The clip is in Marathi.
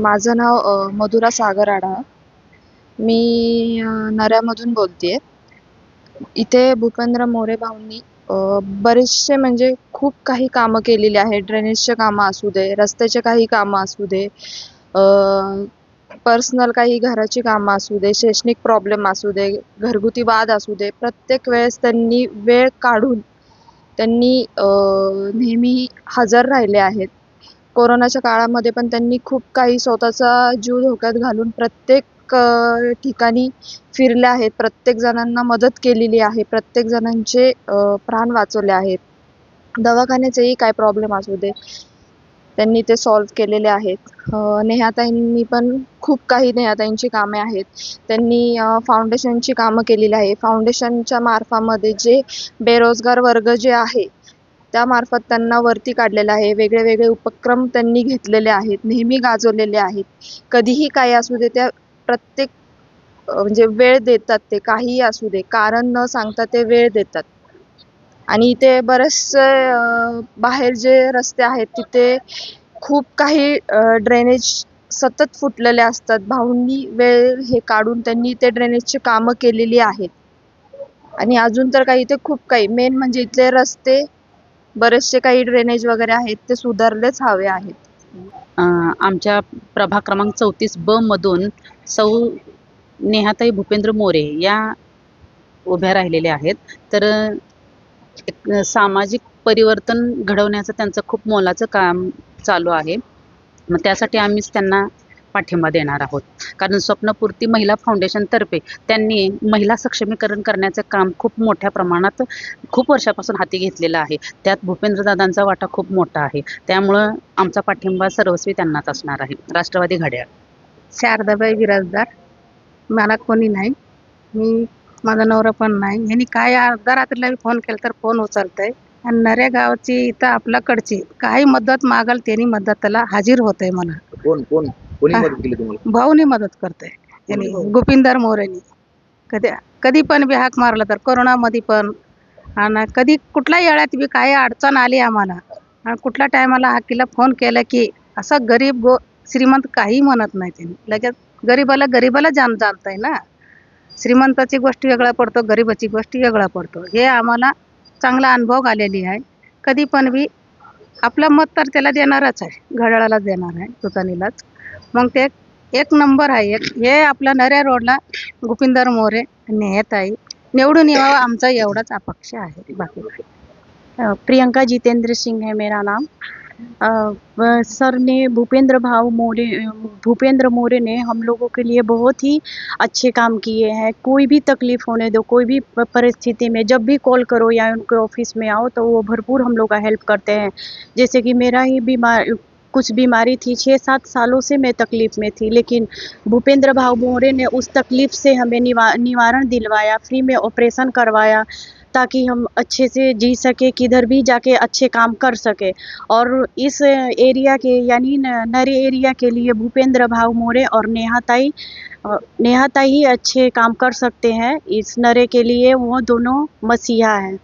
माझं नाव मधुरा सागर आढाव मी नऱ्यामधून बोलते इथे भूपेंद्र मोरे भाऊंनी बरेचसे म्हणजे खूप काही कामं केलेली आहे ड्रेनेजचे कामं असू दे रस्त्याचे काही कामं असू दे पर्सनल काही घराची कामं असू दे शैक्षणिक प्रॉब्लेम असू दे घरगुती वाद असू दे प्रत्येक वेळेस त्यांनी वेळ काढून त्यांनी नेहमी हजर राहिले आहेत. कोरोनाच्या काळामध्ये पण त्यांनी खूप काही स्वतःचा जीव धोक्यात घालून प्रत्येक ठिकाणी फिरले आहेत. प्रत्येक जणांना मदत केलेली आहे. प्रत्येक जणांचे प्राण वाचवले आहेत. दवाखान्याचेही काय प्रॉब्लेम असू दे त्यांनी ते सॉल्व्ह केलेले आहेत. नेहाताईंनी पण खूप काही नेहाताईंची कामे आहेत. त्यांनी फाउंडेशनची कामं केलेली आहे. फाउंडेशनच्या मार्फामध्ये जे बेरोजगार वर्ग जे आहे त्यामार्फत त्यांना वरती काढलेलं आहे. वेगळे वेगळे उपक्रम त्यांनी घेतलेले आहेत. नेहमी गाजवलेले आहेत. कधीही काही असू दे त्या प्रत्येक म्हणजे वेळ देतात ते. काहीही असू दे. कारण न सांगता ते वेळ देतात. आणि इथे बरेचसे बाहेर जे रस्ते आहेत तिथे खूप काही ड्रेनेज सतत फुटलेले असतात. भाऊंनी वेळ हे काढून त्यांनी ते ड्रेनेजची कामं केलेली आहेत. आणि अजून तर काही इथे खूप काही. मेन म्हणजे इथले रस्ते बरेचसे काही ड्रेनेज वगैरे आहेत ते सुधारलेच हवे आहेत. आमच्या प्रभाग क्रमांक चौतीस ब मधून सौ नेहाताई भूपेंद्र मोरे या उभ्या राहिलेल्या आहेत. तर एक सामाजिक परिवर्तन घडवण्याचं त्यांचं खूप मोलाचं काम चालू आहे. मग त्यासाठी आम्हीच त्यांना पाठिंबा देणार आहोत. कारण स्वप्नपूर्ती महिला फाउंडेशनतर्फे त्यांनी महिला सक्षमीकरण करण्याचं काम खूप मोठ्या प्रमाणात खूप वर्षापासून हाती घेतलेलं आहे. त्यात भूपेंद्रदादांचा वाटा खूप मोठा आहे. त्यामुळं आमचा पाठिंबा सर्वस्वी त्यांनाच असणार आहे. राष्ट्रवादी घड्याळ. शारदाबाई बिराजदार मला कोणी नाही. मी माझा नवरा पण नाही. ह्यांनी काय अर्धा रात्रीला बी फोन केला तर फोन उचलतंय. आणि नऱ्या गावची इथं आपल्याकडची काही मदत मागल त्यांनी मदतीला हाजीर होतंय मला. कोण कोण? कोणी. मदत केली तुम्हाला? भाऊनी मदत यांनी भाऊ? गोपिंदर मोरेनी. कधी कधी पण बी हाक मारला तर कोरोनामध्ये पण. आणि कधी कुठल्याही वेळात बी काही अडचण आली आम्हाला आणि कुठल्या टायमाला हाकीला फोन केला की असं गरीब गो श्रीमंत काही म्हणत नाही त्यांनी. लगेच गरीबाला गरीबाला जाण जाणतंय ना. श्रीमंताची गोष्ट वेगळा पडतो गरीबाची गोष्ट वेगळा पडतो. हे आम्हाला चांगला अनुभव आलेली आहे. कधी पण बी आपलं मत तर त्याला देणारच आहे. घड्याळालाच देणार आहे तुतानीलाच. मग ते एक नंबर आहे. एक हे आपल्या नऱ्या रोडला गुपिंदर मोरे नेहताई निवडून यावं आमचा एवढाच अपेक्षा आहे. बाकी काही. प्रियंका जितेंद्र सिंह है मेरा नाम. सर ने, भूपेंद्र भाव मोरे, भूपेंद्र मोरे ने हम लोगों के लिए बहुत ही अच्छे काम किए हैं। कोई भी तकलीफ़ होने दो, कोई भी परिस्थिति में जब भी कॉल करो या उनके ऑफ़िस में आओ तो वो भरपूर हम लोग का हेल्प करते हैं। जैसे कि मेरा ही बीमार कुछ बीमारी थी छः सात सालों से मैं तकलीफ़ में थी लेकिन भूपेंद्र भाव मोरे ने उस तकलीफ़ से हमें निवा निवारण दिलवाया फ्री में ऑपरेशन करवाया ताकि हम अच्छे से जी सके किधर भी जाके अच्छे काम कर सके। और इस एरिया के यानी नरे एरिया के लिए भूपेंद्र भाव मोरे और नेहाताई अ, नेहाताई ही अच्छे काम कर सकते हैं इस नरे के लिए वो दोनों मसीहा हैं।